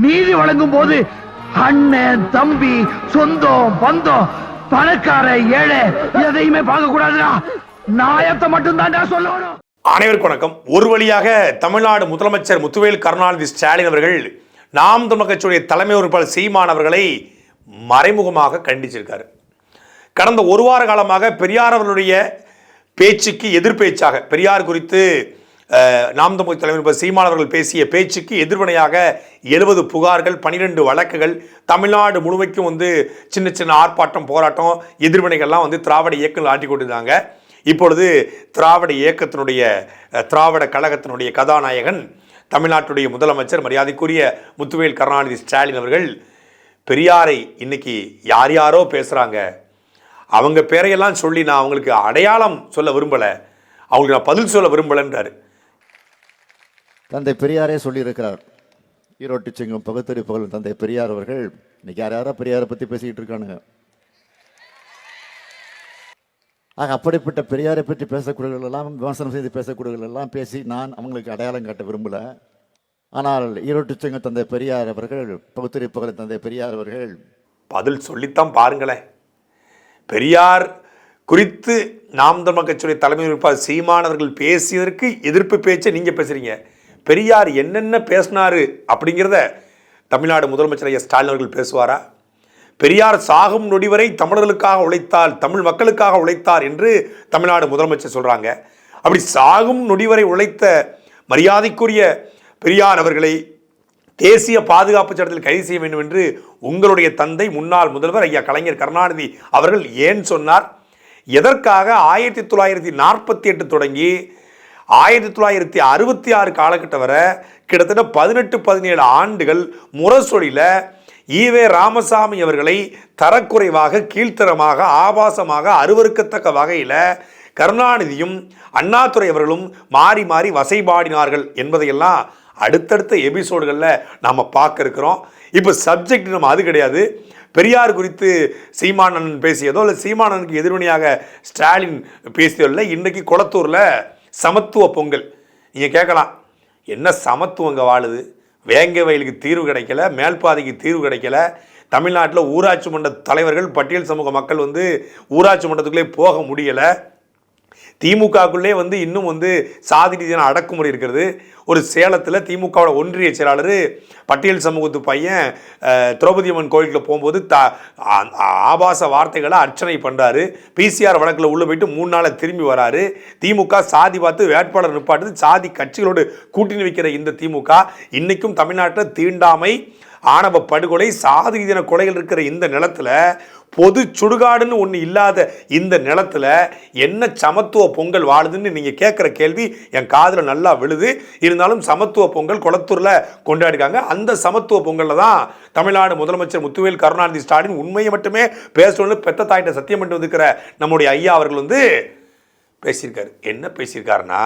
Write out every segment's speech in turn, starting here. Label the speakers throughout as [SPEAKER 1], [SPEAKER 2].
[SPEAKER 1] நீதி வழங்கும் போது அண்ணன் தம்பி சொந்தம் பந்தம் பணக்கார ஏழை எதையுமே பார்க்க கூடாதுடா நாயத்தை மட்டும் தான்டா சொல்லணும்.
[SPEAKER 2] அனைவருக்கும் வணக்கம். ஒரு வழியாக தமிழ்நாடு முதலமைச்சர் முத்துவேல் கருணாநிதி ஸ்டாலின் அவர்கள் நாம் தமிழ் கட்சியுடைய தலைமை உறுப்பினர் சீமான் அவர்களை மறைமுகமாக கண்டிச்சிருக்காரு. கடந்த ஒரு வார காலமாக பெரியார் அவர்களுடைய பேச்சுக்கு எதிர்பேச்சாக பெரியார் குறித்து நாம் தமிழ் தலைவர் உறுப்பினர் சீமான் அவர்கள் பேசிய பேச்சுக்கு எதிர்வினையாக எழுபது புகார்கள் பனிரெண்டு வழக்குகள் தமிழ்நாடு முழுமைக்கும் வந்து சின்ன சின்ன ஆர்ப்பாட்டம் போராட்டம் எதிர்வினைகள்லாம் வந்து திராவிட இயக்கங்கள் ஆட்டி கொண்டிருந்தாங்க. இப்பொழுது திராவிட இயக்கத்தினுடைய திராவிட கழகத்தினுடைய கதாநாயகன் தமிழ்நாட்டுடைய முதலமைச்சர் மரியாதைக்குரிய முத்துவேல் கருணாநிதி ஸ்டாலின் அவர்கள் பெரியாரை இன்னைக்கு யார் யாரோ பேசுகிறாங்க அவங்க பேரையெல்லாம் சொல்லி நான் அவங்களுக்கு அடையாளம் சொல்ல விரும்பலை. அவங்களுக்கு நான் பதில் சொல்ல விரும்பலைன்றார்.
[SPEAKER 3] தந்தை பெரியாரே சொல்லியிருக்கிறார். ஈரோட்டு செங்கும் பகுத்தறி புகழும் தந்தை பெரியார் அவர்கள். இன்னைக்கு யார் யாரா பெரியாரை பற்றி பேசிக்கிட்டு இருக்கானுங்க? ஆக அப்படிப்பட்ட பெரியாரை பற்றி பேசக்கூடியவர்கள் எல்லாம் விமர்சனம் செய்து பேசக்கூடியவர்கள் எல்லாம் பேசி நான் அவங்களுக்கு அடையாளம் காட்ட விரும்பல. ஆனால் ஈரோட்டு செங்கம் தந்தை பெரியார் அவர்கள் பகுத்தறி புகழும் தந்தை பெரியார் அவர்கள்
[SPEAKER 2] பதில் சொல்லித்தான் பாருங்களேன். பெரியார் குறித்து நாம் தமிழ் கட்சியுடைய தலைமை சீமானவர்கள் பேசியதற்கு எதிர்ப்பு பேச்சை நீங்கள் பேசுகிறீங்க பெரியார் என்னென்ன பேசினாரு அப்படிங்கிறத தமிழ்நாடு முதலமைச்சர் ஐயா ஸ்டாலின் அவர்கள் பேசுவாரா? பெரியார் சாகும் நொடி வரை தமிழர்களுக்காக உழைத்தார் தமிழ் மக்களுக்காக உழைத்தார் என்று தமிழ்நாடு முதலமைச்சர் சொல்கிறாங்க அப்படி சாகும் நொடி வரை உழைத்த மரியாதைக்குரிய பெரியார் அவர்களை தேசிய பாதுகாப்பு சட்டத்தில் கைது செய்ய வேண்டும் என்று உங்களுடைய தந்தை முன்னாள் முதல்வர் ஐயா கலைஞர் கருணாநிதி அவர்கள் ஏன் சொன்னார்? எதற்காக ஆயிரத்தி தொள்ளாயிரத்தி நாற்பத்தி எட்டு தொடங்கி ஆயிரத்தி தொள்ளாயிரத்தி அறுபத்தி ஆறு காலகட்டம் வரை கிட்டத்தட்ட பதினெட்டு பதினேழு ஆண்டுகள் முரசொலியில் ஈவே ராமசாமி அவர்களை தரக்குறைவாக கீழ்த்தரமாக ஆபாசமாக அருவருக்கத்தக்க வகையில் கருணாநிதியும் அண்ணாதுரை அவர்களும் மாறி மாறி வசைபாடினார்கள் என்பதையெல்லாம் அடுத்தடுத்த எபிசோடுகளில் நாம் பார்க்க இருக்கிறோம். இப்போ சப்ஜெக்ட் நம்ம அது கிடையாது. பெரியார் குறித்து சீமானன் பேசியதோ இல்லை சீமானனுக்கு எதிர்வினையாக ஸ்டாலின் பேசியதோ இல்லை இன்றைக்கு குளத்தூரில் சமத்துவ பொங்கல். நீங்கள் கேட்கலாம் என்ன சமத்துவம் இங்கே வாழுது? வேங்க வயலுக்கு தீர்வு கிடைக்கல மேல்பாதைக்கு தீர்வு கிடைக்கல. தமிழ்நாட்டில் ஊராட்சி மன்ற தலைவர்கள் பட்டியல் சமூக மக்கள் வந்து ஊராட்சி மன்றத்துக்குள்ளே போக முடியலை. திமுகக்குள்ளே வந்து இன்னும் வந்து சாதி ரீதியான அடக்குமுறை இருக்கிறது. ஒரு சேலத்தில் திமுகவோட ஒன்றிய செயலாளர் பட்டியல் சமூகத்து பையன் திரௌபதி அம்மன் கோயிலுக்கு போகும்போது த ஆபாச வார்த்தைகளை அர்ச்சனை பண்ணுறாரு பிசிஆர் வழக்கில் உள்ளே போயிட்டு மூணு நாளை திரும்பி வராரு. திமுக சாதி பார்த்து வேட்பாளர் நிப்பாட்டுது. சாதி கட்சிகளோடு கூட்டணி வைக்கிற இந்த திமுக இன்றைக்கும் தமிழ்நாட்டில் தீண்டாமை ஆணவ படுகொலை சாதி ரீதியான கொலைகள் இருக்கிற இந்த நிலத்தில் பொது சுடுகாடுன்னு ஒன்று இல்லாத இந்த நிலத்தில் என்ன சமத்துவ பொங்கல் வாழுதுன்னு நீங்கள் கேட்குற கேள்வி என் காதில் நல்லா விழுது. இருந்தாலும் சமத்துவ பொங்கல் குளத்தூரில் கொண்டாடிருக்காங்க. அந்த சமத்துவ பொங்கலில் தான் தமிழ்நாடு முதலமைச்சர் முத்துவேல் கருணாநிதி ஸ்டாலின் உண்மையை மட்டுமே பேசணும்னு பெத்த தாயிட்ட சத்தியம் பண்ணி வந்துக்கிற நம்முடைய ஐயா அவர்கள் வந்து பேசியிருக்காரு. என்ன பேசியிருக்காருன்னா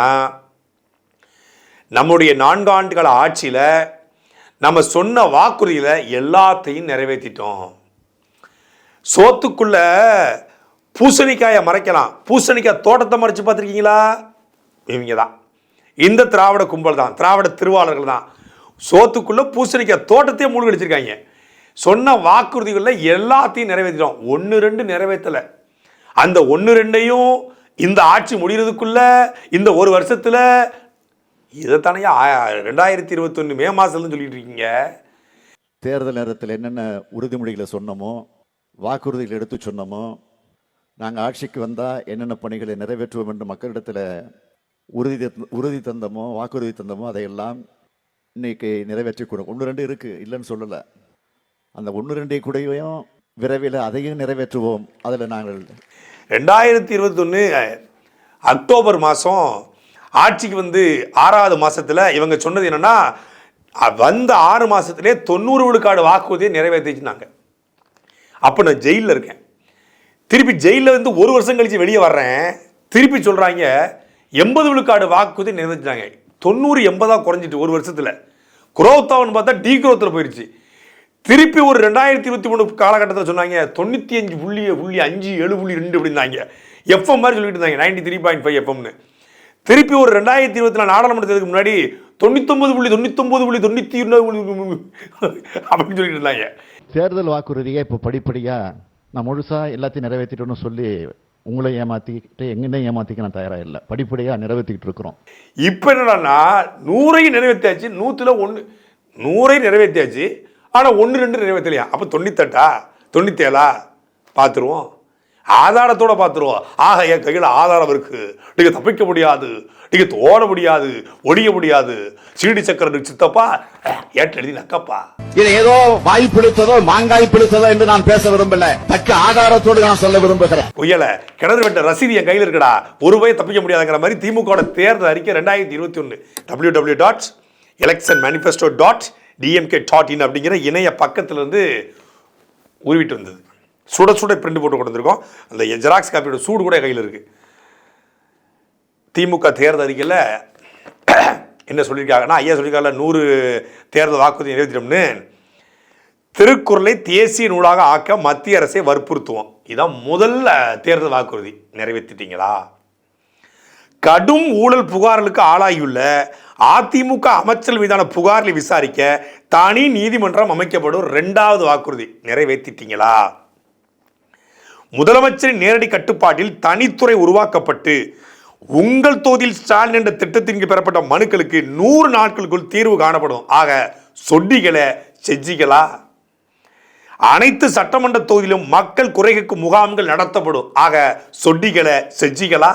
[SPEAKER 2] நம்முடைய நான்கு ஆண்டுகால ஆட்சியில் நம்ம சொன்ன வாக்குறுதியில் எல்லாத்தையும் நிறைவேற்றிட்டோம் சோத்துக்குள்ள பூசணிக்காயை மறைக்கலாம். பூசணிக்காய் தோட்டத்தை மறைச்சு பார்த்துருக்கீங்களா? இவங்க தான் இந்த திராவிட கும்பல் தான் திராவிட திருவாளர்கள் தான் சோத்துக்குள்ள பூசணிக்காய் தோட்டத்தையே மூழ்கடிச்சிருக்காங்க. சொன்ன வாக்குறுதிகளில் எல்லாத்தையும் நிறைவேற்றிடும் ஒன்று ரெண்டு நிறைவேற்றலை. அந்த ஒன்று ரெண்டையும் இந்த ஆட்சி முடிகிறதுக்குள்ள இந்த ஒரு வருஷத்தில் இதைத்தானே ரெண்டாயிரத்தி இருபத்தொன்று மே மாதத்துலன்னு சொல்லிட்டு இருக்கீங்க.
[SPEAKER 3] தேர்தல் நேரத்தில் என்னென்ன உறுதிமொழிகளை சொன்னோமோ வாக்குறுதிகள் எடுத்து சொன்னோமோ நாங்கள் ஆட்சிக்கு வந்தால் என்னென்ன பணிகளை நிறைவேற்றுவோம் என்று மக்களிடத்தில் உறுதி உறுதி தந்தோமோ வாக்குறுதி தந்தோமோ அதையெல்லாம் இன்றைக்கி நிறைவேற்றி கொடுக்கும் ஒன்று ரெண்டு இருக்குது இல்லைன்னு சொல்லலை. அந்த ஒன்று ரெண்டை கூடயும் விரைவில் அதையும் நிறைவேற்றுவோம். அதில் நாங்கள்
[SPEAKER 2] ரெண்டாயிரத்தி இருபத்தொன்று அக்டோபர் மாதம் ஆட்சிக்கு வந்து ஆறாவது மாதத்தில் இவங்க சொன்னது என்னென்னா வந்த ஆறு மாதத்துலேயே தொண்ணூறு விழுக்காடு வாக்குறுதியை நிறைவேற்றிச்சுனாங்க அப்போ நான் ஜெயிலில் இருக்கேன். திருப்பி ஜெயிலில் இருந்து ஒரு வருஷம் கழித்து வெளியே வர்றேன். திருப்பி சொல்கிறாங்க எண்பது விழுக்காடு வாக்குறுதி நிறைவேற்றினாங்க தொண்ணூறு எண்பதாக குறைஞ்சிட்டு ஒரு வருஷத்தில். குரோத்தாவன்னு பார்த்தா டீ குரோத்தில் போயிடுச்சு திருப்பி ஒரு ரெண்டாயிரத்தி இருபத்தி மூணு காலகட்டத்தில் சொன்னாங்க தொண்ணூற்றி அஞ்சு புள்ளி புள்ளி அஞ்சு ஏழு புள்ளி ரெண்டு அப்படின்னாங்க. எஃப்எம் மாதிரி சொல்லிட்டு இருந்தாங்க நைன்டி த்ரீ பாயிண்ட் ஃபைவ் எஃப்எம்னு திருப்பி ஒரு ரெண்டாயிரத்தி இருபத்தி நாலு நாடாளுமன்றத்துக்கு முன்னாடி தொண்ணூத்தொம்பது புள்ளி தொண்ணூத்தொம்பது புள்ளி தொண்ணூற்றி ஒன்பது புள்ளி அப்படின்னு சொல்லிட்டு இருந்தாங்க.
[SPEAKER 3] தேர்தல் வாக்குறுதியை இப்போ படிப்படியாக நான் முழுசாக எல்லாத்தையும் நிறைவேற்றிட்டோன்னு சொல்லி உங்களை ஏமாற்றிக்கிட்டு எங்களையும் ஏமாற்றிக்க நான் தயாராக இல்லை. படிப்படியாக நிறைவேற்றிக்கிட்டு இருக்கிறோம்.
[SPEAKER 2] இப்போ என்னடான்னா நூறையும் நிறைவேற்றியாச்சு நூற்றில் ஒன்று நூறையும் நிறைவேற்றியாச்சு ஆனால் ஒன்று ரெண்டு நிறைவேற்றலையா அப்போ தொண்ணூத்தெட்டா? தொண்ணூத்தேழா? பார்த்துருவோம் ஆதாரத்தோட பார்த்துருவோம். ஆக என் கையில் ஆதாரம் இருக்கு. நீங்கள் தப்பிக்க முடியாது. நீங்கள் தோட முடியாது. ஒழிய முடியாது. சீடி சக்கர சித்தப்பா ஏட்டு எழுதி நக்கப்பா?
[SPEAKER 4] இது ஏதோ வாய் பிடித்ததோ மாங்காய் பிடித்ததோ என்று நான் பேச விரும்பல. தக்க ஆதாரத்தோடு நான் சொல்ல விரும்புகிறேன்.
[SPEAKER 2] புயல கிணறு வெட்ட ரசீது என் கையில் இருக்குடா. ஒரு ரூபாய் தப்பிக்க முடியாதுங்கிற மாதிரி திமுக தேர்தல் அறிக்கை ரெண்டாயிரத்தி இருபத்தி ஒன்று W W dot election manifesto dot DMK dot in அப்படிங்கிற இணைய பக்கத்துல இருந்து உருவிட்டு வந்தது சுட சுட பிரிண்ட் போட்டு கொடுத்துருக்கோம். அந்த ஜெராக்ஸ் காப்பியோட சூடு கூட கையில் இருக்குது திமுக தேர்தல் அறிக்கையில் என்ன சொல்லியிருக்காங்கன்னா ஐயா சொல்லியிருக்காங்க நூறு தேர்தல் வாக்குறுதி நிறைவேற்றிட்டோம்னு. திருக்குறளை தேசிய நூலாக ஆக்க மத்திய அரசை வற்புறுத்துவோம். இதான் முதல்ல தேர்தல் வாக்குறுதி. நிறைவேற்றிட்டீங்களா? கடும் ஊழல் புகார்களுக்கு ஆளாகியுள்ள அதிமுக அமைச்சர்கள் மீதான புகார்களை விசாரிக்க தனி நீதிமன்றம் அமைக்கப்படும் ரெண்டாவது வாக்குறுதி. நிறைவேற்றிட்டீங்களா? முதலமைச்சரின் நேரடி கட்டுப்பாட்டில் தனித்துறை உருவாக்கப்பட்டு உங்கள் தொகுதியில் ஸ்டாலின் என்ற திட்டத்தின் பெறப்பட்ட மனுக்களுக்கு நூறு நாட்களுக்குள் தீர்வு காணப்படும். ஆக சொட்டிகளை செஞ்சிகளா அனைத்து சட்டமன்ற தொகுதியிலும் மக்கள் குறைகளுக்கு முகாம்கள் நடத்தப்படும். ஆக சொட்டிகளை செஞ்சிகளா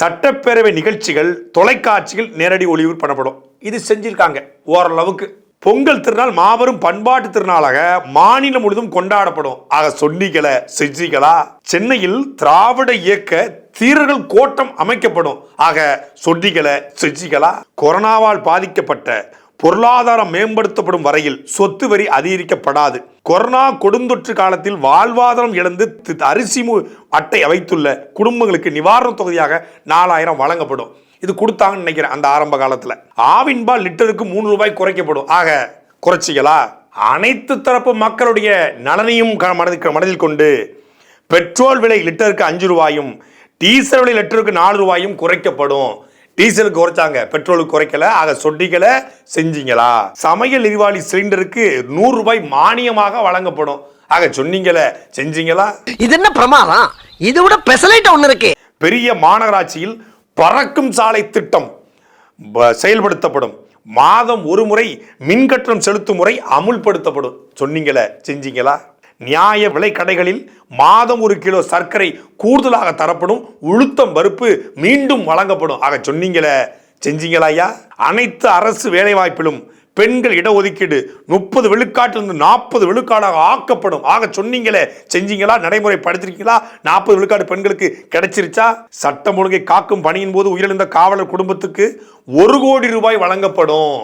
[SPEAKER 2] சட்டப்பேரவை நிகழ்ச்சிகள் தொலைக்காட்சிகள் நேரடி ஒளிபரப்பு பண்ணப்படும் இது செஞ்சிருக்காங்க ஓரளவுக்கு. பொங்கல் திருநாள் மாபெரும் பண்பாட்டு திருநாளாக மாநிலம் முழுதும் கொண்டாடப்படும். ஆக சொன்னிகளை செஞ்சிக்கலா? சென்னையில் திராவிட இயக்க தீரர்கள் கோட்டம் அமைக்கப்படும். ஆக சொன்னிகளை செஞ்சிக்கலா? கொரோனாவால் பாதிக்கப்பட்ட பொருளாதாரம் மேம்படுத்தப்படும் வரையில் சொத்து வரி அதிகரிக்கப்படாது. கொரோனா கொடுந்தொற்று காலத்தில் வாழ்வாதாரம் இழந்து தி- அரிசி மு- அட்டை வைத்துள்ள குடும்பங்களுக்கு நிவாரணத் தொகையாக நாலாயிரம் வழங்கப்படும். இது கொடுத்தாங்கன்னு நினைக்கிறேன் அந்த ஆரம்ப காலத்துல. ஆவின்பால் லிட்டருக்கு மூணு ரூபாய் குறைக்கப்படும். ஆக குறைச்சிகளா? அனைத்து தரப்பு மக்களுடைய நலனையும் மனதில் மனதில் கொண்டு பெட்ரோல் விலை லிட்டருக்கு அஞ்சு ரூபாயும் டீசல் விலை லிட்டருக்கு நாலு ரூபாயும் குறைக்கப்படும். டீசலுக்கு குறைச்சாங்க. பெட்ரோலுக்கு குறைக்கல. ஆக சொட்டிகளை செஞ்சீங்களா? சமையல் எரிவாயு சிலிண்டருக்கு நூறு ரூபாய் மானியமாக வழங்கப்படும். ஆக சொன்னீங்களே. செஞ்சீங்களா?
[SPEAKER 5] இது என்ன பிரமாதம்? இது விட பெசலைட் ஒண்ணு இருக்கு.
[SPEAKER 2] பெரிய மாநகராட்சியில் பறக்கும் சாலை திட்டம் செயல்படுத்தப்படும். மாதம் ஒரு முறை மின்கட்டணம் செலுத்தும் முறை அமுல்படுத்தப்படும். சொன்னீங்களே செஞ்சீங்களா? நியாய விலை கடைகளில் மாதம் ஒரு கிலோ சர்க்கரை கூடுதலாக தரப்படும். உளுத்தம் பருப்பு மீண்டும் வழங்கப்படும். ஆக சொன்னீங்களே செஞ்சீங்களா ஐயா? அனைத்து அரசு வேலைவாய்ப்பிலும் பெண்கள் இடஒதுக்கீடு முப்பது விழுக்காட்டிலிருந்து நாற்பது விழுக்காடாக ஆக்கப்படும். ஆக சொன்னீங்களே செஞ்சீங்களா நடைமுறைப்படுத்திருக்கீங்களா? நாற்பது விழுக்காடு பெண்களுக்கு கிடைச்சிருச்சா? சட்டம் ஒழுங்கை காக்கும் பணியின் போது உயிரிழந்த காவலர் குடும்பத்துக்கு ஒரு கோடி ரூபாய் வழங்கப்படும்.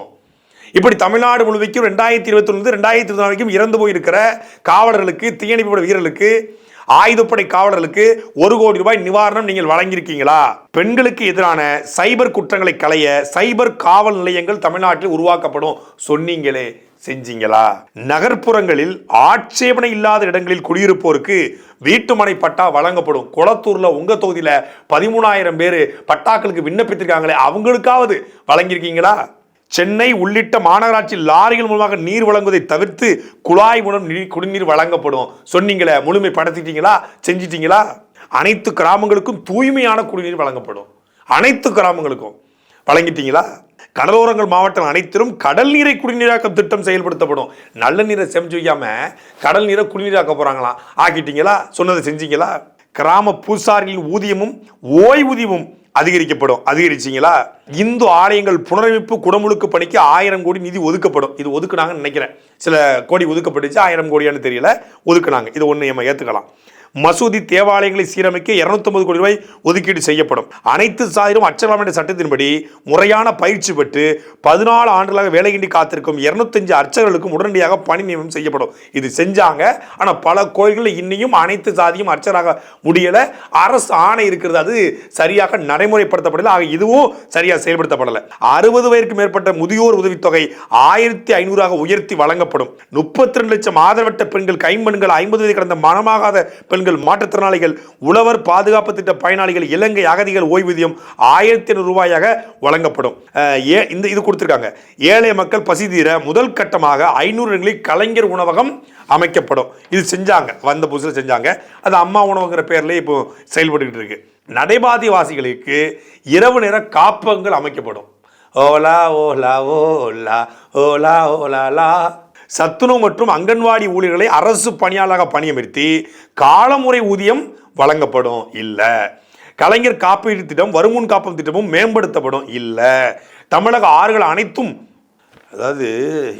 [SPEAKER 2] இப்படி தமிழ்நாடு முழுவதுக்கும் ரெண்டாயிரத்தி இருபத்தி ஒன்று ரெண்டாயிரத்தி இருபத்தி வரைக்கும் இறந்து போயிருக்கிற காவலர்களுக்கு தீயணைப்பு வீரர்களுக்கு ஆயுதப்படை காவலர்களுக்கு ஒரு கோடி ரூபாய் நிவாரணம் நீங்கள் வழங்கியிருக்கீங்களா? பெண்களுக்கு எதிரான சைபர் குற்றங்களை களைய சைபர் காவல் நிலையங்கள் தமிழ்நாட்டில் உருவாக்கப்படும் சொன்னீங்களே செஞ்சீங்களா? நகர்ப்புறங்களில் ஆட்சேபனை இல்லாத இடங்களில் குடியிருப்போருக்கு வீட்டுமனை பட்டா வழங்கப்படும். குளத்தூர்ல உங்க தொகுதியில பதிமூணாயிரம் பேர் பட்டாக்களுக்கு விண்ணப்பித்திருக்காங்களே அவங்களுக்காவது வழங்கியிருக்கீங்களா? சென்னை உள்ளிட்ட மாநகராட்சி லாரிகள் மூலமாக நீர் வழங்குவதை தவிர்த்து குழாய் மூலம் நீர் குடிநீர் வழங்கப்படும். சொன்னீங்களே முழுமைப்படுத்திட்டீங்களா செஞ்சிட்டீங்களா? அனைத்து கிராமங்களுக்கும் தூய்மையான குடிநீர் வழங்கப்படும். அனைத்து கிராமங்களுக்கும். வழங்கிட்டீங்களா? கடலோரங்கள் மாவட்டம் அனைத்திலும் கடல் நீரை குடிநீராக்கும் திட்டம் செயல்படுத்தப்படும். நல்ல நீரை செஞ்சு வைக்காம கடல் நீரை குடிநீராக்க போறாங்களாம். ஆக்கிட்டீங்களா? சொன்னதை செஞ்சீங்களா? கிராம பூசாரிகளின் ஊதியமும் ஓய்வூதியமும் அதிகரிக்கப்படும். அதிகரிச்சிங்களா? இந்து ஆலயங்கள் புனரமைப்பு குடமுழுக்கு பணிக்கு ஆயிரம் கோடி நிதி ஒதுக்கப்படும். இது ஒதுக்குனாங்கன்னு நினைக்கிறேன். சில கோடி ஒதுக்கப்பட்டுச்சு ஆயிரம் கோடியான்னு தெரியல. ஒதுக்குனாங்க. இது ஒன்று நம்ம ஏற்றுக்கலாம் மசூதி தேவாலயங்களை சீரமைக்க 250 கோடி ரூபாய் ஒதுக்கீடு செய்யப்படும். அனைத்து சாதியிலும் அச்சலாம் சட்டத்தின்படி முறையான பயிற்சி பெற்று பதினாலு ஆண்டுகளாக வேலையின்றி காத்திருக்கும் 205 அர்ச்சகர்களுக்கும் உடனடியாக பணி நியமனம் செய்யப்படும். இது செஞ்சாங்க. ஆனால் பல கோயில்களில் இன்னையும் அனைத்து சாதியும் அர்ச்சராக முடியலை. அரசு ஆணை இருக்கிறது. அது சரியாக நடைமுறைப்படுத்தப்படலை. ஆக இதுவும் சரியாக செயல்படுத்தப்படலை. அறுபது வயதுக்கு மேற்பட்ட முதியோர் உதவித்தொகை ஆயிரத்தி ஐநூறாக உயர்த்தி வழங்கப்படும். முப்பத்தி ரெண்டு லட்சம் ஆதரவற்ற பெண்கள் கைம்பெண்கள் ஐம்பது வயது கடந்த மனமாகாத பெண்கள் பெண்கள் மாற்றுத்திறனாளிகள் உழவர் பாதுகாப்பு திட்ட பயனாளிகள் இலங்கை அகதிகள் ஓய்வூதியம் ஆயிரத்தி ஐநூறு ரூபாயாக வழங்கப்படும். ஏ இந்த இது கொடுத்துருக்காங்க. ஏழை மக்கள் பசி தீர முதல் கட்டமாக ஐநூறு இடங்களில் கலைஞர் உணவகம் அமைக்கப்படும். இது செஞ்சாங்க வந்த புதுசில் செஞ்சாங்க. அது அம்மா உணவுங்கிற பேர்லேயே இப்போ செயல்பட்டுக்கிட்டு இருக்கு. நடைபாதிவாசிகளுக்கு இரவு நேர காப்பகங்கள் அமைக்கப்படும். ஓலா ஓலா ஓலா ஓலா ஓலாலா சத்துணவு மற்றும் அங்கன்வாடி ஊழியர்களை அரசு பணியாளராக பணியமர்த்தி காலமுறை ஊதியம் வழங்கப்படும் இல்லை. கலைஞர் காப்பீடு திட்டம் வருமுன் காப்பம் திட்டமும் மேம்படுத்தப்படும் இல்லை. தமிழக ஆறுகள் அனைத்தும் அதாவது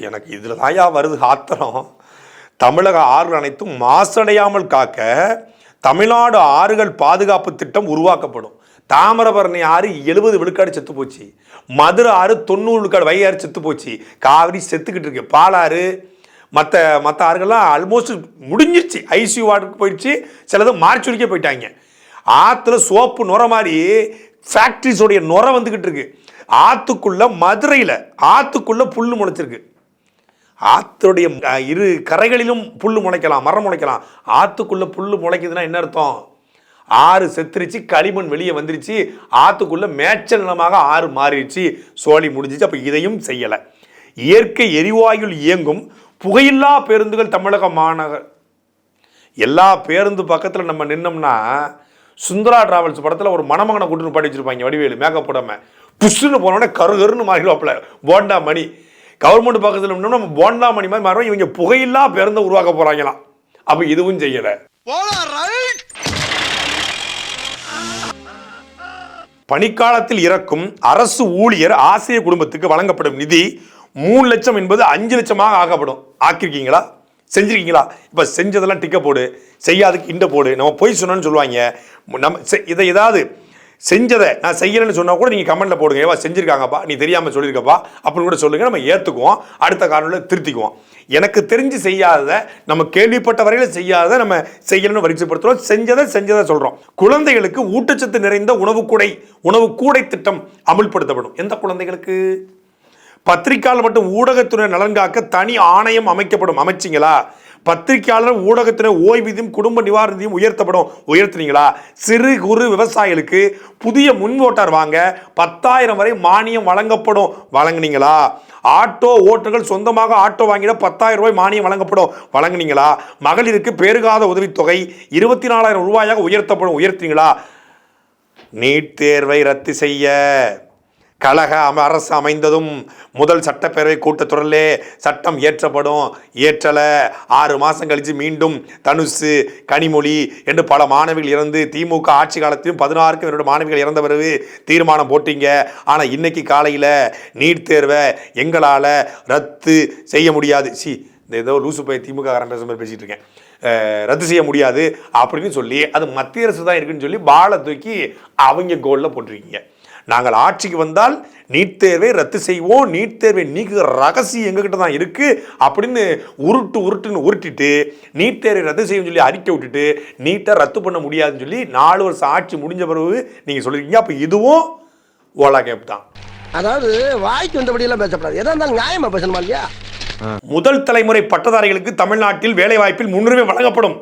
[SPEAKER 2] எனக்கு இதில் தாயா வருது ஆத்திரம். தமிழக ஆறுகள் அனைத்தும் மாசடையாமல் காக்க தமிழ்நாடு ஆறுகள் பாதுகாப்பு திட்டம் உருவாக்கப்படும். தாமிரபரணி ஆறு எழுபது விழுக்காடு செத்து போச்சு. மதுரை ஆறு தொண்ணூறு விழுக்காடு வையாறு ஆறு செத்து போச்சு. காவிரி செத்துக்கிட்டு இருக்கு. பாலாறு மற்ற மற்ற ஆறுகள்லாம் ஆல்மோஸ்ட் முடிஞ்சிருச்சு. ஐசியூ வார்டுக்கு போயிடுச்சு. சிலது மார்ச் வரைக்கும் போயிட்டாங்க. ஆற்றுல சோப்பு நுர மாதிரி ஃபேக்ட்ரிஸோடைய நுர வந்துக்கிட்டு இருக்கு. ஆற்றுக்குள்ளே மதுரையில் ஆற்றுக்குள்ளே புல் முளைச்சிருக்கு. ஆற்றுடைய இரு கரைகளிலும் புல் முளைக்கலாம் மரம் முளைக்கலாம். ஆற்றுக்குள்ளே புல் முளைக்குதுன்னா என்ன அர்த்தம்? ஆறு செத்துருச்சு களிமண் வெளியே வந்துருச்சு ஆற்றுக்குள்ளே மேய்ச்சல் நிலமாக ஆறு மாறிடுச்சு சோழி முடிஞ்சிச்சு அப்போ இதையும் செய்யலை. இயற்கை எரிவாயுவில் இயங்கும் புகையில்லா பேருந்துகள் தமிழக மாநகர். எல்லா பேருந்து பக்கத்தில் நம்ம நின்னோம்னா சுந்தரா டிராவல்ஸ் படத்தில் ஒரு மணமகனை கூட்டுன்னு பாடி வச்சிருப்பாங்க வடிவேலு மேக்கப் போடாமல் புஷ்ஷுன்னு போனோடனே கரு கருன்னு மாறிடுவாப்புல போண்டா மணி கவர்மெண்ட் பக்கத்தில் நம்ம போண்டா மணி மாதிரி மாறுவோம் இவங்க புகையில்லா பேருந்தை உருவாக்க போகிறாங்களாம் அப்போ இதுவும் செய்யலை. பணிக்காலத்தில் இறக்கும் அரசு ஊழியர் ஆசிரியர் குடும்பத்துக்கு வழங்கப்படும் நிதி மூணு லட்சம் என்பது அஞ்சு லட்சமாக ஆகப்படும் ஆக்கியிருக்கீங்களா? செஞ்சிருக்கீங்களா? இப்போ செஞ்சதெல்லாம் டிக்க போடு செய்யாதுக்கு இண்டை போடு நம்ம பொய் சொன்னோன்னு சொல்லுவாங்க. நம்ம செ- இதை ஏதாவது செஞ்சதை நான் செய்யலைன்னு சொன்னால் கூட நீங்கள் கமெண்ட்டில் போடுங்க. ஏவா செஞ்சுருக்காங்கப்பா. நீ தெரியாமல் சொல்லியிருக்கப்பா அப்படின்னு கூட சொல்லுங்கள் நம்ம ஏற்றுக்குவோம் அடுத்த காரணத்தில் திருத்திக்குவோம். எனக்கு தெரிஞ்சு செய்யாததை நம்ம கேள்விப்பட்ட வரையில் செய்யாததை நம்ம செய்யணும்னு வரிசைப்படுத்துகிறோம் செஞ்சதை செஞ்சதை சொல்கிறோம் குழந்தைகளுக்கு ஊட்டச்சத்து நிறைந்த உணவு கூடை உணவு கூடை திட்டம் அமுல்படுத்தப்படும். எந்த குழந்தைகளுக்கு? பத்திரிக்கால் மற்றும் ஊடகத்துறை நலன் காக்க தனி ஆணையம் அமைக்கப்படும். அமைச்சிங்களா? பத்திரிக்கையாளர் ஊடகத்தினர் ஓய்வூதியம் குடும்ப நிவாரணத்தையும் உயர்த்தப்படும். உயர்த்துனீங்களா? சிறு குறு விவசாயிகளுக்கு புதிய முன்வோட்டார் வாங்க பத்தாயிரம் வரை மானியம் வழங்கப்படும். வழங்குனீங்களா? ஆட்டோ ஓட்டுநர்கள் சொந்தமாக ஆட்டோ வாங்கிட பத்தாயிரம் ரூபாய் மானியம் வழங்கப்படும். வழங்குனீங்களா? மகளிருக்கு பேருகாத உதவித்தொகை இருபத்தி நாலாயிரம் ரூபாயாக உயர்த்தப்படும். உயர்த்தினீங்களா? நீட் தேர்வை ரத்து செய்ய. கழக அரசு அமைந்ததும் முதல் சட்டப்பேரவை கூட்டத்தொடரிலே சட்டம் இயற்றப்படும். இயற்றலை. ஆறு மாதம் கழித்து மீண்டும் தனுசு கனிமொழி என்று பல மாணவிகள் இறந்து திமுக ஆட்சி காலத்திலும் பதினாறுக்கும் என்னோட மாணவிகள் இறந்த பிறகு தீர்மானம் போட்டீங்க. ஆனால் இன்னைக்கு காலையில் நீட் தேர்வை எங்களால் ரத்து செய்ய முடியாது. சி இந்த ஏதோ லூசு போய் திமுக காரன் பேசுற மாதிரி பேசிகிட்டு இருக்கேன். ரத்து செய்ய முடியாது அப்படின்னு சொல்லி அது மத்திய அரசு தான் இருக்குன்னு சொல்லி பாலை தூக்கி அவங்க கோலில் போட்டிருக்கீங்க. நாங்கள் ஆட்சிக்கு வந்தால் நீட் தேர்வை ரத்து செய்வோம் நீட் தேர்வை நீக்குகிற ரகசியம் எங்ககிட்ட தான் இருக்கு அப்படின்னு உருட்டு உருட்டுன்னு உருட்டிட்டு நீட் தேர்வை ரத்து செய்யும் சொல்லி அறிக்கை விட்டுட்டு நீட்டை ரத்து பண்ண முடியாதுன்னு சொல்லி நாலு வருஷம் ஆட்சி முடிஞ்ச பிறகு நீங்கள் சொல்லியிருக்கீங்க அப்போ இதுவும் ஓலா கேப் தான்.
[SPEAKER 5] அதாவது வாய்க்கு வந்தபடி எல்லாம் பேசப்படாது. எதா இருந்தாலும் நியாயமா பேசணுமா இல்லையா?
[SPEAKER 2] முதல் தலைமுறை பட்டதாரிகளுக்கு தமிழ்நாட்டில் வேலைவாய்ப்பில் முன்னுரிமை வழங்கப்படும்.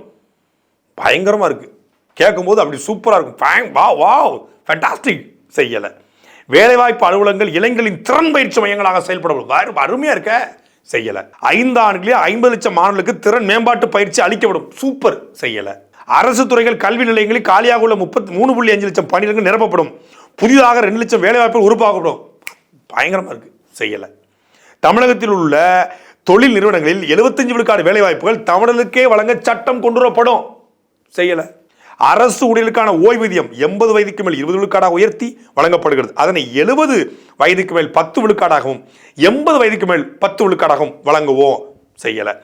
[SPEAKER 2] பயங்கரமாக இருக்குது கேட்கும்போது அப்படி சூப்பராக இருக்கும். ஃபேங் வா வாவ் ஃபேண்டாஸ்டிக் செய்யலை. வேலைவாய்ப்பு அலுவலகங்கள் இளைஞர்களின் திறன் பயிற்சி மையங்களாக செயல்படும் அருமையாக இருக்க. செய்யலை. ஐந்து ஆண்டுகளே ஐம்பது லட்சம் மாணவர்களுக்கு திறன் மேம்பாட்டு பயிற்சி அளிக்கப்படும் சூப்பர் செய்யலை. அரசு துறைகள் கல்வி நிலையங்களில் காலியாக உள்ள முப்பத்தி மூணு புள்ளி அஞ்சு லட்சம் பணியிடங்கள் நிரப்பப்படும். புதிதாக ரெண்டு லட்சம் வேலைவாய்ப்புகள் உருவாக்கப்படும். பயங்கரமாக இருக்கு. செய்யலை. தமிழகத்தில் உள்ள தொழில் நிறுவனங்களில் 75 விழுக்காடு வேலைவாய்ப்புகள் தமிழர்களுக்கே வழங்க சட்டம் கொண்டு வரப்படும் செய்யலை. அரசு ஊழியர்களுக்கான ஓய்வூதியம் எண்பது வயதுக்கு மேல் இருபது விழுக்காடாக உயர்த்தி வழங்கப்படுகிறது. அதனை எழுபது வயதுக்கு மேல் பத்து விழுக்காடாகவும் எண்பது வயதுக்கு மேல் பத்து விழுக்காடாகவும் வழங்குவோம். செய்யலை.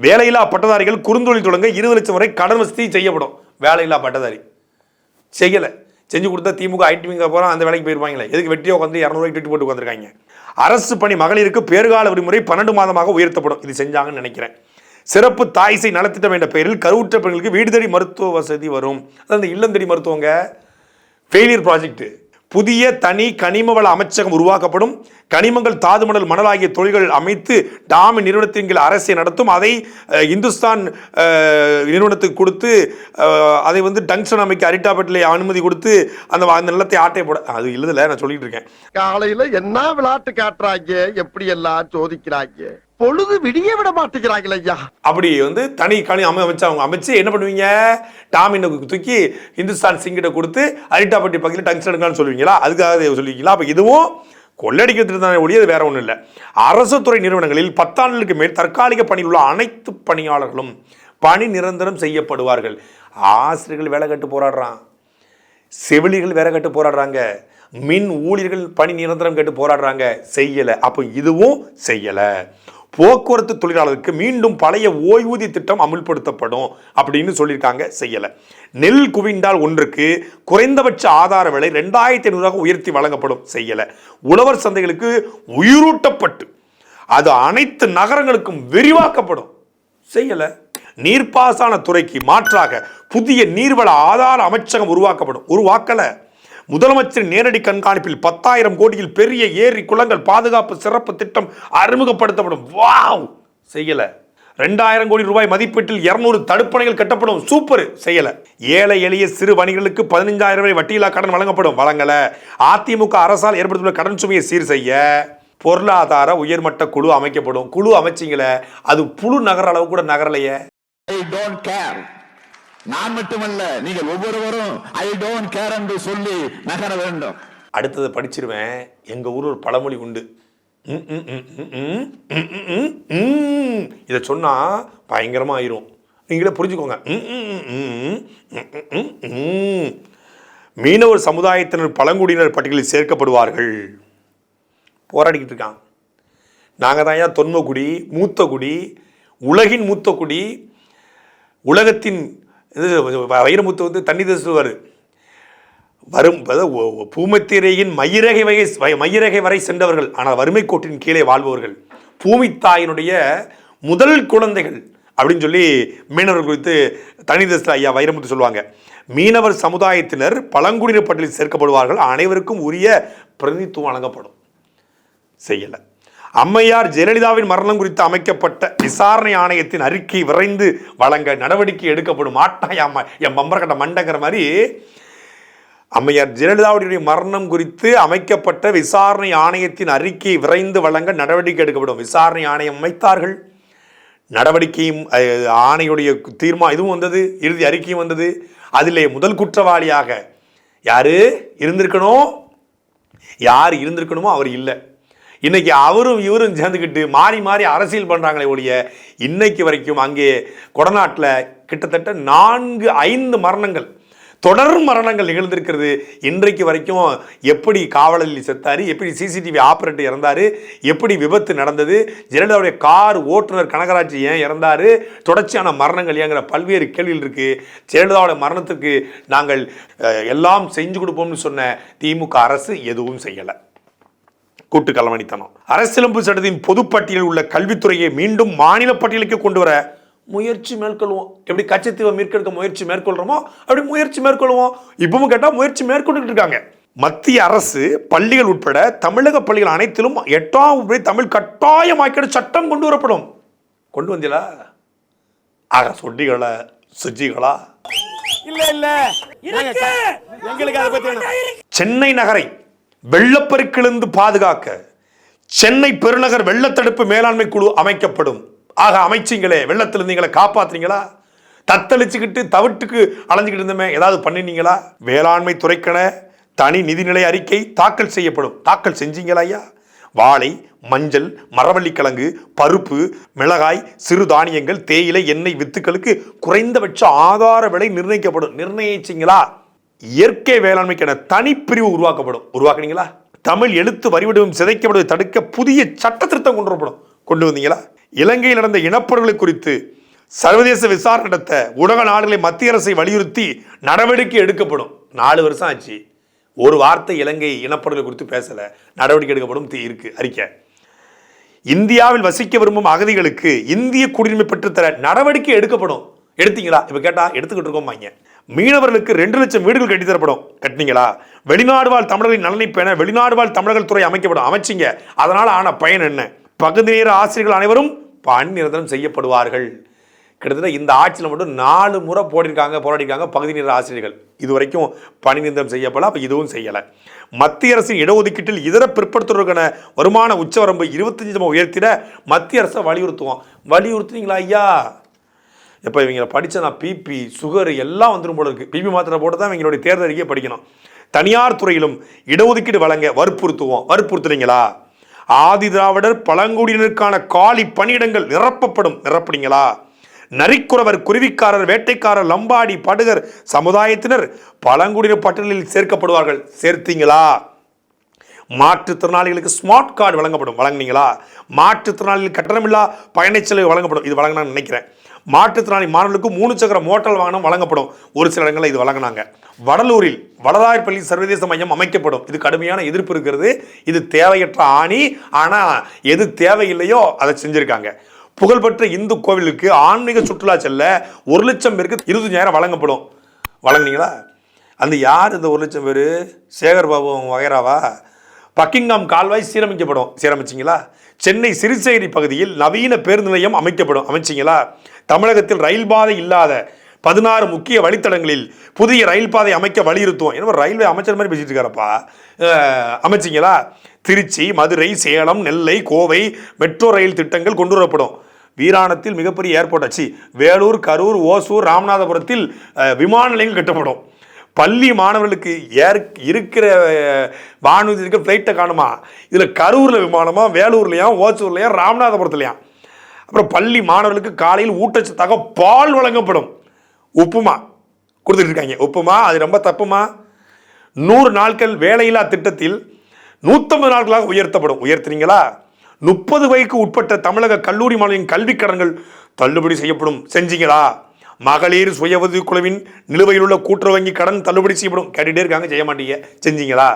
[SPEAKER 2] வேலையில்லா பட்டதாரிகள் குறுந்தொழில் தொடங்க இருபது லட்சம் வரை கடன் வசதி செய்யப்படும். வேலையில்லா பட்டதாரி. செய்யலை. செஞ்சு கொடுத்தா திமுக ஐடிவிங்க போகிறோம் அந்த வேலைக்கு போயிருப்பாங்களே. எதுக்கு வெட்டியோ உட்காந்து இரநூறுவாய்க்கு டிட்டு போட்டு உட்காந்துருக்காங்க அரசு பணி மகளிருக்கு பேறுகால விடுமுறை பன்னெண்டு மாதமாக உயர்த்தப்படும். இது செஞ்சாங்கன்னு நினைக்கிறேன். சிறப்பு தாய்சை நலத்திட்டம் என்ற பெயரில் கருவுற்ற பெண்களுக்கு வீடு தேடி மருத்துவ வசதி வரும். அதாவது அந்த இல்லம் தேடி மருத்துவங்க. ஃபெயிலியர் ப்ராஜெக்ட் புதிய தனி கனிம வள அமைச்சகம் உருவாக்கப்படும். கனிமங்கள் தாதுமணல் மணல் ஆகிய தொழில்கள் அமைத்து டாமி நிறுவனத்தின் கீழ் அரசை நடத்தும். அதை இந்துஸ்தான் நிறுவனத்துக்கு கொடுத்து அதை வந்து டங்ஷன் அமைக்க அரிட்டாபட்டிலே அனுமதி கொடுத்து அந்த அந்த நிலத்தை ஆட்டை போட அது இல்லதில்ல நான் சொல்லிட்டு இருக்கேன்.
[SPEAKER 5] காலையில் என்ன விளையாட்டு காட்டுறாங்க? எப்படி எல்லாம் சோதிக்கிறாங்க? பொழுது விடிய விட மாட்டேங்கிறாங்களே ஐயா.
[SPEAKER 2] அப்படி வந்து தனி கனி அமை அமைச்சு அவங்க அமைச்சு என்ன பண்ணுவீங்க? டாமினை தூக்கி இந்துஸ்தான் சிங்கிட்ட கொடுத்து அரிட்டாப்பட்டி பக்கத்தில் டங்ஸ் எடுங்கன்னு சொல்லுவீங்களா? அதுக்காக சொல்லுவீங்களா? அப்போ இதுவும் கொள்ளடிக்கிறது தானே ஒழிய வேற ஒன்றும் இல்லை. அரசு துறை நிறுவனங்களில் பத்தாண்டுகளுக்கு மேல் தற்காலிக பணியில் உள்ள அனைத்து பணியாளர்களும் பணி நிரந்தரம் செய்யப்படுவார்கள். ஆசிரியர்கள் வேலை கட்டு போராடுறான். செவிலிகள் வேலை கட்டு போராடுறாங்க. மின் ஊழியர்கள் பணி நிரந்தரம் கேட்டு போராடுறாங்க. செய்யலை. அப்போ இதுவும் செய்யலை. போக்குவரத்து தொழிலாளருக்கு மீண்டும் பழைய ஓய்வூதிய திட்டம் அமுல்படுத்தப்படும் அப்படின்னு சொல்லியிருக்காங்க செய்யலை. நெல் குவிண்டால் ஒன்றுக்கு குறைந்தபட்ச ஆதார விலை ரெண்டாயிரத்தி ஐநூறாக உயர்த்தி வழங்கப்படும் செய்யலை. உழவர் சந்தைகளுக்கு உயிரூட்டப்பட்டு அது அனைத்து நகரங்களுக்கும் விரிவாக்கப்படும். செய்யலை. நீர்ப்பாசன துறைக்கு மாற்றாக புதிய நீர்வள ஆதார அமைச்சகம் உருவாக்கப்படும். உருவாக்கலை. முதலமைச்சரின் நேரடி கண்காணிப்பில் பத்தாயிரம் கோடியில் பெரிய ஏரி குளங்கள் பாதுகாப்பு சிறப்பு திட்டம் அறிமுகப்படுத்தப்படும். வாவ்! செய்யல. ரெண்டாயிரம் கோடி ரூபாய் மதிப்பீட்டில் இருநூறு தடுப்பணைகள் கட்டப்படும். சூப்பர்! செய்யல. ஏழை எளிய சிறு வணிகர்களுக்கு பதினஞ்சாயிரம் ரூபாய் வட்டியில்லா கடன் வழங்கப்படும். வழங்கல. அதிமுக அரசால் ஏற்படுத்தியுள்ள கடன் சுமையை சீர் செய்ய பொருளாதார உயர்மட்ட குழு அமைக்கப்படும். குழு அமைச்சிங்களே. அது புழு நகர அளவு கூட நகரலையே.
[SPEAKER 4] ஐ டோன்ட் கேர் நான் மட்டுமல்ல நீங்கள் ஒவ்வொருவரும் ஐ டோன்ட் கேர் என்று சொல்லி நகர வேண்டும்
[SPEAKER 2] அடுத்தது படிச்சிருவேன் எங்க ஊர் ஒரு பழமொழி உண்டு இதை சொன்னா பயங்கரமா ஆயிரும் நீங்களே புரிஞ்சுக்கோங்க மீனவர் சமுதாயத்தினர் பழங்குடியினர் பட்டியலில் சேர்க்கப்படுவார்கள் போராடிக்கிட்டு இருக்கான் நாங்கள் தான் ஏன் தொன்மக்குடி மூத்தக்குடி உலகின் மூத்தக்குடி உலகத்தின் இது வைரமுத்து வந்து தண்ணி தசுவார் வரும் அதாவது ஒ- பூமத்திரையின் மையிரகை வகை மயிரகை வரை சென்றவர்கள் ஆனால் வறுமை கோட்டின் கீழே வாழ்பவர்கள். பூமி தாயினுடைய முதல் குழந்தைகள் அப்படின்னு சொல்லி மீனவர்கள் குறித்து தனிதஸ்ல ஐயா வைரமுத்து சொல்லுவாங்க. மீனவர் சமுதாயத்தினர் பழங்குடியினர் பட்டியலில் சேர்க்கப்படுவார்கள். அனைவருக்கும் உரிய பிரதிநிதித்துவம் வழங்கப்படும். செய்யலை. அம்மையார் ஜெயலலிதாவின் மரணம் குறித்து அமைக்கப்பட்ட விசாரணை ஆணையத்தின் அறிக்கை விரைந்து வழங்க நடவடிக்கை எடுக்கப்படும். மாட்டாய் அம்மா என் பம்பரக்கட்ட மண்டங்கிற மாதிரி அம்மையார் ஜெயலலிதாவுடைய மரணம் குறித்து அமைக்கப்பட்ட விசாரணை ஆணையத்தின் அறிக்கை விரைந்து வழங்க நடவடிக்கை எடுக்கப்படும். விசாரணை ஆணையம் அமைத்தார்கள். நடவடிக்கையும் ஆணையுடைய தீர்மா இதுவும் வந்தது இறுதி அறிக்கையும் வந்தது. அதிலே முதல் குற்றவாளியாக யாரு இருந்திருக்கணும்? யார் இருந்திருக்கணுமோ அவர் இல்லை. இன்னைக்கு அவரும் இவரும் சேர்ந்துக்கிட்டு மாறி மாறி அரசியல் பண்ணுறாங்களே ஒழிய இன்னைக்கு வரைக்கும் அங்கே கொடநாட்டில் கிட்டத்தட்ட நான்கு ஐந்து மரணங்கள் தொடர் மரணங்கள் நிகழ்ந்திருக்கிறது. இன்றைக்கு வரைக்கும் எப்படி காவலில் செத்தார் எப்படி சிசிடிவி ஆப்ரேட்டர் இறந்தார் எப்படி விபத்து நடந்தது ஜெயலலிதாவுடைய கார் ஓட்டுநர் கனகராஜ் ஏன் இறந்தாரு தொடர்ச்சியான மரணங்கள் ஏங்கிற பல்வேறு கேள்விகள் இருக்குது ஜெயலலிதாவுடைய மரணத்துக்கு நாங்கள் எல்லாம் செஞ்சு கொடுப்போம்னு சொன்ன திமுக அரசு எதுவும் செய்யலை. கூட்டு களவணித்தனம் அரசியலமைப்பு சட்டத்தின் பொதுப்பட்டியலில் உள்ள கல்வித்துறையை மீண்டும் மாநில பட்டியலுக்கு கொண்டு வர முயற்சி மேற்கொள்வோம். எப்படி கச்சத்தீவை மீட்கெடுக்க முயற்சி மேற்கொள்றோமோ அப்படி முயற்சி மேற்கொள்வோம். இப்பவும் கேட்டால் முயற்சி மேற்கொண்டுட்டு இருக்காங்க. மத்திய அரசு பள்ளிகள் உட்பட தமிழக பள்ளிகள் அனைத்திலும் எட்டாம் வகுப்பு தமிழ் கட்டாயமாக்கிட சட்டம் கொண்டு வரப்படும். கொண்டு வந்தீங்களா? ஆக சொட்டிகளா? சுஜிகளா? சென்னை நகரை வெள்ளப்பெருக்கிலிருந்து பாதுகாக்க சென்னை பெருநகர் வெள்ளத்தடுப்பு மேலாண்மை குழு அமைக்கப்படும். ஆக அமைச்சிங்களே வெள்ளத்திலிருந்து எங்களை காப்பாத்துறீங்களா? தத்தளிச்சுக்கிட்டு தவிட்டுக்கு அலைஞ்சிக்கிட்டு இருந்தோமே ஏதாவது பண்ணினீங்களா? வேளாண்மை துறைக்கென தனி நிதிநிலை அறிக்கை தாக்கல் செய்யப்படும். தாக்கல் செஞ்சீங்களா ஐயா? வாழை மஞ்சள் மரவள்ளிக்கிழங்கு பருப்பு மிளகாய் சிறு தானியங்கள் தேயிலை எண்ணெய் வித்துக்களுக்கு குறைந்தபட்ச ஆதார விலை நிர்ணயிக்கப்படும். நிர்ணயிச்சிங்களா? இயற்கை வேளாண்மைக்கான தனிப்பிரிவு உருவாக்கப்படும். உருவாக்குனீங்களா? தமிழ் எழுத்து வரிவடிவம் சிதைக்கப்படுவதை தடுக்க புதிய சட்ட திருத்தம் கொண்டு வரப்படும். கொண்டு வந்தீங்களா? இலங்கையில் நடந்த இனப்படுகொலை குறித்து சர்வதேச விசாரணை நடத்த உலக நாடுகளை மத்திய அரசை வலியுறுத்தி நடவடிக்கை எடுக்கப்படும். நாலு வருஷம் ஆச்சு. ஒரு வார்த்தை இலங்கை இனப்படுகொலை குறித்து பேசல. நடவடிக்கை எடுக்கப்படும் இருக்கு. அறிக்கை. இந்தியாவில் வசிக்க விரும்பும் அகதிகளுக்கு இந்திய குடியுரிமை பெற்றுத்தர நடவடிக்கை எடுக்கப்படும். எடுத்தீங்களா? இப்ப கேட்டா எடுத்துக்கிட்டு இருக்கோம் மீனவர்களுக்கு ரெண்டு லட்சம் வீடுகள் கட்டித்தரப்படும் கட்டினீங்களா? வெளிநாடு வாழ் தமிழர்களின் நலனை பேண வெளிநாடு வாழ் தமிழர்கள் துறை அமைக்கப்படும். அமைச்சிங்க. அதனால் ஆன பயன் என்ன? பகுதி நேர ஆசிரியர்கள் அனைவரும் பணி நிரந்தரம் செய்யப்படுவார்கள். கிட்டத்தட்ட இந்த ஆட்சியில் மட்டும் நாலு முறை போட்டிருக்காங்க போராடிருக்காங்க பகுதி நேர ஆசிரியர்கள். இது வரைக்கும் பணி நிரந்தரம் செய்யப்படல. அப்போ இதுவும் செய்யலை. மத்திய அரசின் இடஒதுக்கீட்டில் இதர பிற்படுத்துவதற்கான வருமான உச்சவரம்பு இருபத்தஞ்சு உயர்த்திட மத்திய அரசை வலியுறுத்துவோம். வலியுறுத்துனீங்களா ஐயா? இப்போ இவங்களை படித்த நான் பிபி சுகர் எல்லாம் வந்துடும் போல இருக்குது பிபி மாத்திரை போட்டு தான் இவங்களுடைய தேர்தல் அறிக்கையை படிக்கணும். தனியார் துறையிலும் இடஒதுக்கீடு வழங்க வற்புறுத்துவோம். வற்புறுத்துறீங்களா? ஆதி திராவிடர் பழங்குடியினருக்கான காலி பணியிடங்கள் நிரப்பப்படும். நிரப்புறீங்களா? நரிக்குறவர் குருவிக்காரர் வேட்டைக்காரர் லம்பாடி படுகர் சமுதாயத்தினர் பழங்குடியினர் பட்டியலில் சேர்க்கப்படுவார்கள். சேர்த்தீங்களா? மாற்றுத்திறனாளிகளுக்கு ஸ்மார்ட் கார்டு வழங்கப்படும். வழங்குனீங்களா? மாற்றுத்திறனாளிகள் கட்டணமில்லா பயணச்செலவு வழங்கப்படும். இது வழங்கினான்னு நினைக்கிறேன். மாற்றுத்திறனாளி மாணவர்களுக்கு மூணு சக்கர மோட்டார் வாகனம் வழங்கப்படும். ஒரு சில இடங்களில் இது வழங்கினாங்க. வடலூரில் வடலாயப்பள்ளி சர்வதேச மையம் அமைக்கப்படும். இது கடுமையான எதிர்ப்பு இருக்கிறது. இது தேவையற்ற ஆணி. ஆனால் எது தேவையில்லையோ அதை செஞ்சுருக்காங்க. புகழ்பெற்ற இந்து கோவிலுக்கு ஆன்மீக சுற்றுலா செல்ல ஒரு லட்சம் பேருக்கு இருபத்தஞ்சாயிரம் வழங்கப்படும். வழங்குனீங்களா? அந்த யார் இந்த ஒரு லட்சம் பேர்? சேகர் பாபு வகைராவா பக்கிங்காம் கால்வாய் சீரமைக்கப்படும். சீரமைச்சிங்களா? சென்னை சிறுசேரி பகுதியில் நவீன பேருந்து நிலையம் அமைக்கப்படும். அமைச்சிங்களா? தமிழகத்தில் ரயில் பாதை இல்லாத பதினாறு முக்கிய வழித்தடங்களில் புதிய ரயில் பாதை அமைக்க வலியுறுத்துவோம். என்ன ரயில்வே அமைச்சர் மாதிரி பேசிட்டு இருக்காரப்பா. அமைச்சிங்களா? திருச்சி மதுரை சேலம் நெல்லை கோவை மெட்ரோ ரயில் திட்டங்கள் கொண்டு வரப்படும். வீராணத்தில் மிகப்பெரிய ஏர்போர்ட். ஆச்சு வேலூர் கரூர் ஓசூர் ராமநாதபுரத்தில் விமான நிலையங்கள் கட்டப்படும். பள்ளி மாணவர்களுக்கு ஏற் இருக்கிற வானூர்தி இருக்கிற ஃப்ளைட்டை காணுமா? இதில் கரூரில் விமானமா வேலூர்லையாம் ஓச்சூர்லையும் ராமநாதபுரத்துலையாம். அப்புறம் பள்ளி மாணவர்களுக்கு காலையில் ஊட்டச்சத்தாக பால் வழங்கப்படும். உப்புமா கொடுத்துட்டு இருக்காங்க உப்புமா அது ரொம்ப தப்புமா? நூறு நாட்கள் வேலையில்லா திட்டத்தில் நூற்றம்பது நாட்களாக உயர்த்தப்படும். உயர்த்துறீங்களா? முப்பது வயதுக்கு உட்பட்ட தமிழக கல்லூரி மாணவியின் கல்விக் கடன்கள் தள்ளுபடி செய்யப்படும். செஞ்சீங்களா? மகளிர் சுய உதவி குழுவின் நிலுவையில் உள்ள கூட்டுறவு வங்கி கடன் தள்ளுபடி செய்யப்படும். கேட்டுட்டே இருக்காங்க செய்ய மாட்டீங்க. செஞ்சீங்களா?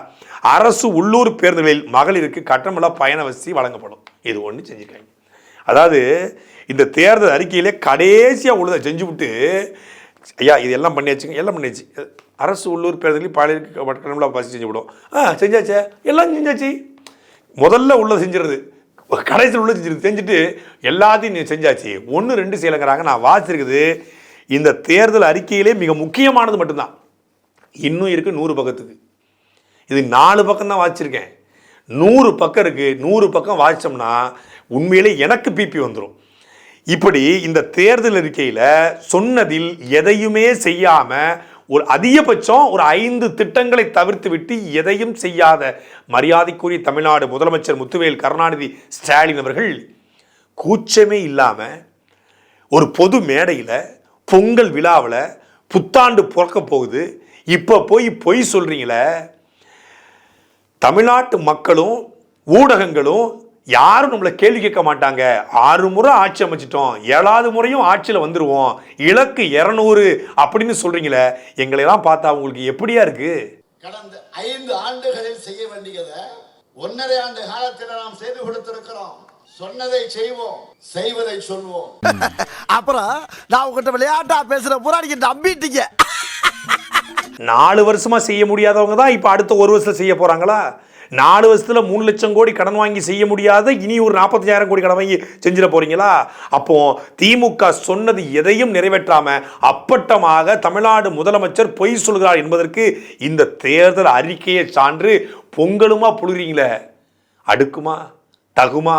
[SPEAKER 2] அரசு உள்ளூர் பேருந்துகளில் மகளிருக்கு கட்டணமில்லா பயண வசதி வழங்கப்படும். இது ஒன்று செஞ்சுருக்காங்க அதாவது இந்த தேர்தல் அறிக்கையிலே கடைசியாக உள்ளதை செஞ்சு விட்டு ஐயா இது எல்லாம் பண்ணியாச்சுங்க எல்லாம் பண்ணியாச்சு. அரசு உள்ளூர் பேருந்துகளில் பாலியலுக்கு கட்டணமில்லா வசதி செஞ்சு விடும் ஆ செஞ்சாச்சே? எல்லாம் செஞ்சாச்சு. முதல்ல உள்ளதை செஞ்சிருது கடைசியில் உள்ள செஞ்சிருது செஞ்சுட்டு எல்லாத்தையும் நீ செஞ்சாச்சு. ஒன்று ரெண்டு செய்யலைங்கிறாங்க. நான் வாசிச்சிருக்குது. இந்த தேர்தல் அறிக்கையிலே மிக முக்கியமானது மட்டும்தான். இன்னும் இருக்குது நூறு பக்கத்துக்கு. இது நாலு பக்கம் தான் வாசிச்சிருக்கேன் நூறு பக்கம் இருக்குது நூறு பக்கம் வாசித்தோம்னா உண்மையிலே எனக்கு பிபி வந்துடும் இப்படி இந்த தேர்தல் அறிக்கையில் சொன்னதில் எதையுமே செய்யாமல் ஒரு அதிகபட்சம் ஒரு ஐந்து திட்டங்களை தவிர்த்து விட்டு எதையும் செய்யாத மரியாதைக்குரிய தமிழ்நாடு முதலமைச்சர் முத்துவேல் கருணாநிதி ஸ்டாலின் அவர்கள் கூச்சமே இல்லாமல் ஒரு பொது மேடையில் பொங்கல் விழாவில் புத்தாண்டு பிறக்க போகுது. இப்போ போய் பொய் சொல்கிறீங்களே தமிழ்நாட்டு மக்களும் ஊடகங்களும் யாரும் நம்மளை கேள்வி கேட்க மாட்டாங்க. ஆறு முறை ஆட்சி அமைச்சிட்டோம். ஏழாவது முறையும் ஆட்சியில் வந்துடுவோம் இலக்கு இரநூறு அப்படின்னு சொல்கிறீங்களே எங்களையெல்லாம் பார்த்தா உங்களுக்கு எப்படியா இருக்கு?
[SPEAKER 6] கடந்த ஐந்து ஆண்டுகளில் செய்ய வேண்டியதை ஒன்றரை ஆண்டு காலத்தில் நாம் செய்து கொடுத்திருக்கிறோம். சொன்னதை செய்வோம் செய்வதை சொல்வோம்.
[SPEAKER 5] அப்புறம் நான் உங்ககிட்ட விளையாட்டா பேசுற புறாடிக்கு நம்பிட்டீங்க.
[SPEAKER 2] நாலு வருஷமா செய்ய முடியாதவங்க தான் இப்போ அடுத்த ஒரு வருஷத்துல செய்ய போறாங்களா? நாலு வருஷத்துல மூணு லட்சம் கோடி கடன் வாங்கி செய்ய முடியாத இனி ஒரு நாற்பத்தஞ்சாயிரம் கோடி கடன் வாங்கி செஞ்சிட போறீங்களா? அப்போ திமுக சொன்னது எதையும் நிறைவேற்றாம அப்பட்டமாக தமிழ்நாடு முதலமைச்சர் பொய் சொல்கிறார் என்பதற்கு இந்த தேர்தல் அறிக்கையை சான்று பொங்கலுமா புழுகிறீங்களே? அடுக்குமா? தகுமா?